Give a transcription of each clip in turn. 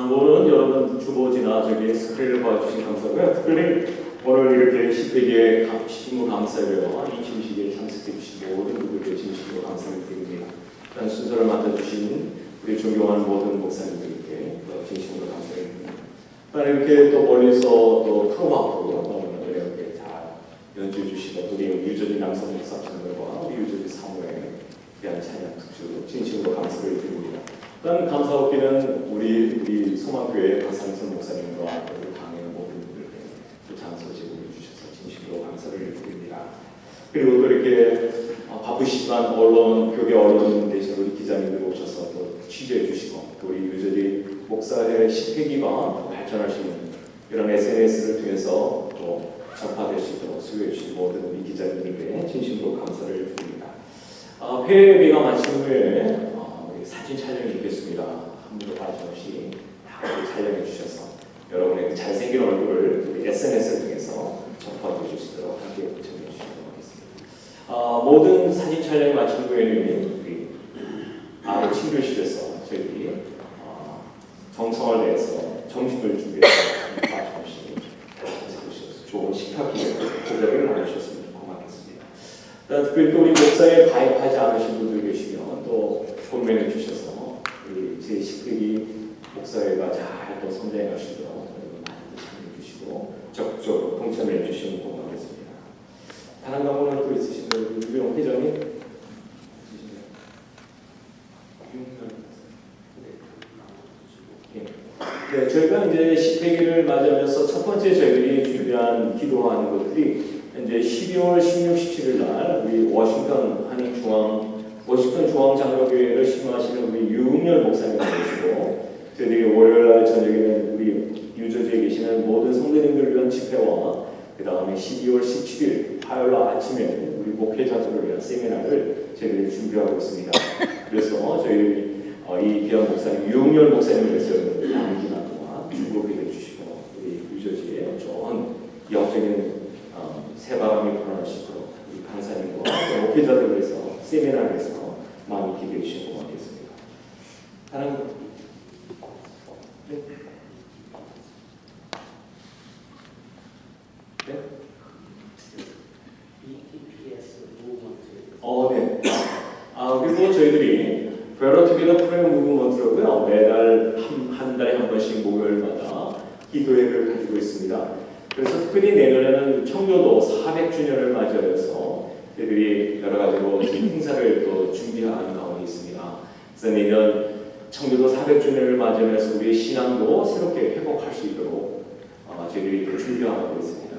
광고는 여러분 주보지나 저기 스크린을 봐주신 감사고요. 특별히 오늘 이렇게 10회기에 시신무 감사회와 이 진식에 참석해 주신 모든 분들께 진심으로 감사를 드립니다. 일단 순서를 맡아주신 우리 존경하는 모든 목사님들께 또 진심으로 감사드립니다. 또 이렇게 또 멀리서 또 너무나 이렇게 잘 연주해 주시고 우리 유저리 남성 목사 친구들과 우리 유저리 사무에 대한 찬양 진심으로 감사를 드립니다. 또한 감사 얻기는 우리 우리 소망교회 박상선 목사님과 우리 강의 모든 분들께 또 장소 제공해 주셔서 진심으로 감사를 드립니다. 그리고 또 이렇게 어, 바쁘시지만 언론 교회 언론 대신 우리 기자님들 오셔서 또 취재해 주시고 또 우리 유저리 목사의 10회기가 발전할 수 있는 이런 SNS를 통해서 또 전파될 수 있도록 수고해 주신 모든 우리 기자님들께 진심으로 감사를 드립니다. 아, 회비가 마친 후에 어, 사진 촬영이 있겠습니다. 아무도 빠짐없이 다 촬영해 주셔서 여러분의 그 잘생긴 얼굴을 우리 SNS를 통해서 전파해 주실 수 있도록 함께 요청해 주시도록 하겠습니다. 아, 모든 사진 촬영이 마친 후에는 우리 아래 친교실에서 저희들이 어, 정성을 내서 점심을 준비해서 빠짐없이 좋은 식탁 기회 고백을 나누셨으면 고맙겠습니다. 또 우리 목사에 가입하지 않으신 분들 계시면 또 본면해 주셔서 우리 제 식구이 목사회가 잘 또 성장해 가시도록 여러분 많이 참여해 주시고 적극적으로 동참해 주시면 고맙겠습니다. 다른 강원은 또 있으신가요? 유병 회장님? 있으신가요? 예. 네, 저희가 이제 10회기를 맞이하면서 첫 번째 저희들이 준비한 기도하는 것들이 이제 12월 16, 17일 날 우리 워싱턴 한인 중앙 워싱턴 중앙장로교회를 신임하시는 우리 유흥열 목사님 모시고 저희들이 월요일 날 저녁에는 우리 유저지에 계시는 모든 성도님들을 위한 집회와 그 다음에 12월 17일 화요일 날 아침에 우리 목회자들을 위한 세미나를 저희들이 준비하고 있습니다. 그래서 저희 어, 이 귀한 목사님 유흥열 목사님을 위해서 남은 기간 동안 축복을 해주시고 우리 유저지에 좋은 영적인 어, 새바람이 있도록 우리 강사님과 또 목회자들을 위해서 세미나를 해서 많이 기대해 주시고 고맙겠습니다. 거? 네? 네? BTPS 무브먼트 어, 네. 아, 그리고 저희들이 베러투게더 프레임 무브먼트로고요. 매달 한, 한 달에 한 번씩 목요일마다 기도회를 가지고 있습니다. 그래서 특별히 내년에는 청교도 400주년을 맞이하여서 저희들이 여러 가지로 행사를 또 준비하는 가운데 있습니다. 그래서 내년 청교도 400주년을 맞이하면서 우리의 신앙도 새롭게 회복할 수 있도록 어, 저희들이 또 준비하고 있습니다.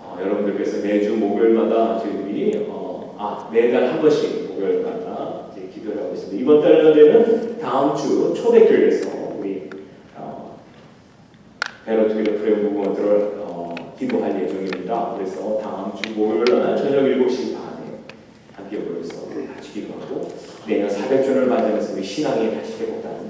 어, 여러분들께서 매주 목요일마다 저희들이 어, 아 매달 한 번씩 목요일마다 이제 기도를 하고 있습니다. 이번 달에는 다음 주 초대교회에서 우리 어, 베로투게더 프레임 무브먼트를 어, 기도할 예정입니다. 그래서 다음 주 목요일 날 저녁 7시 반에 함께 모여서 같이 기도하고 내년 400주년을 맞이하면서 우리 신앙이 다시 회복되는